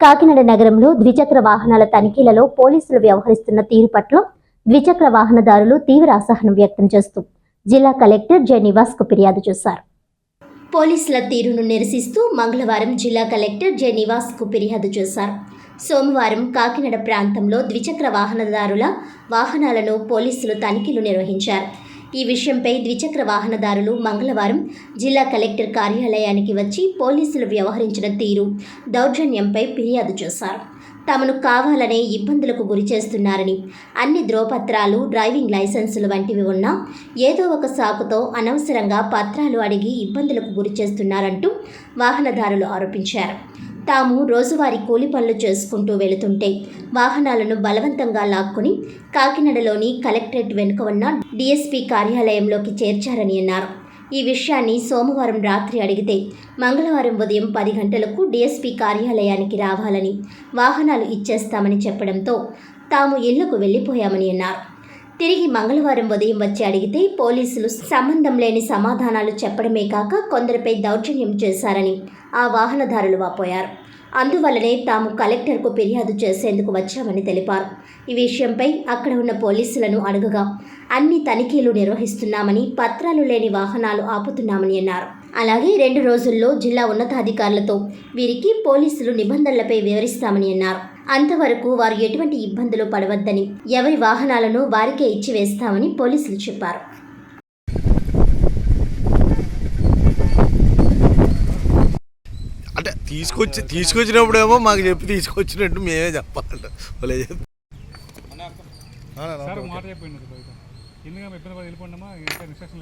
కాకినాడ నగరంలో ద్విచక్ర వాహనాల తనిఖీలలో పోలీసులు వ్యవహరిస్తున్న తీరు పట్ల ద్విచక్ర వాహనదారులు తీవ్ర అసహనం వ్యక్తం చేస్తూ జిల్లా కలెక్టర్ జె నివాస్కు ఫిర్యాదు చేశారు. పోలీసుల తీరును నిరసిస్తూ మంగళవారం జిల్లా కలెక్టర్ జె నివాస్కు ఫిర్యాదు చేశారు. సోమవారం కాకినాడ ప్రాంతంలో ద్విచక్ర వాహనదారుల వాహనాలను పోలీసులు తనిఖీలు నిర్వహించారు. ఈ విషయంపై ద్విచక్ర వాహనదారులు మంగళవారం జిల్లా కలెక్టర్ కార్యాలయానికి వచ్చి పోలీసులు వ్యవహరించిన తీరు దౌర్జన్యంపై ఫిర్యాదు చేశారు. తమను కావాలనే ఇబ్బందులకు గురి చేస్తున్నారని అన్ని ధ్రువపత్రాలు డ్రైవింగ్ లైసెన్సులు వంటివి ఉన్నా ఏదో ఒక సాకుతో అనవసరంగా పత్రాలు అడిగి ఇబ్బందులకు గురి చేస్తున్నారంటూ వాహనదారులు ఆరోపించారు. తాము రోజువారీ కూలి పనులు చేసుకుంటూ వెళుతుంటే వాహనాలను బలవంతంగా లాక్కుని కాకినాడలోని కలెక్టరేట్ వెనుక ఉన్న డీఎస్పీ కార్యాలయంలోకి చేర్చారని అన్నారు. ఈ విషయాన్ని సోమవారం రాత్రి అడిగితే మంగళవారం ఉదయం పది గంటలకు డీఎస్పీ కార్యాలయానికి రావాలని వాహనాలు ఇచ్చేస్తామని చెప్పడంతో తాము ఇళ్ళకు వెళ్ళిపోయామని అన్నారు. తిరిగి మంగళవారం ఉదయం వచ్చి అడిగితే పోలీసులు సంబంధం లేని సమాధానాలు చెప్పడమే కాక కొందరిపై దౌర్జన్యం చేశారని ఆ వాహనదారులు వాపోయారు. అందువల్లనే తాము కలెక్టర్కు ఫిర్యాదు చేసేందుకు వచ్చామని తెలిపారు. ఈ విషయంపై అక్కడ ఉన్న పోలీసులను అడుగగా అన్ని తనిఖీలు నిర్వహిస్తున్నామని పత్రాలు లేని వాహనాలు ఆపుతున్నామని అన్నారు. అలాగే రెండు రోజుల్లో జిల్లా ఉన్నతాధికారులతో వీరికి పోలీసులు నిబంధనలపై వివరిస్తామని అన్నారు. అంతవరకు వారు ఎటువంటి ఇబ్బందులు పడవద్దని ఎవరి వాహనాలను వారికే ఇచ్చి వేస్తామని పోలీసులు చెప్పారు. తీసుకొచ్చి తీసుకొచ్చినప్పుడేమో మాకు చెప్పి తీసుకొచ్చినట్టు మేమే చెప్పాలంట వాళ్ళే చెప్పి. మాట చెప్పండి ఇబ్బంది పడి ఇంకా ఇన్స్ట్రక్షన్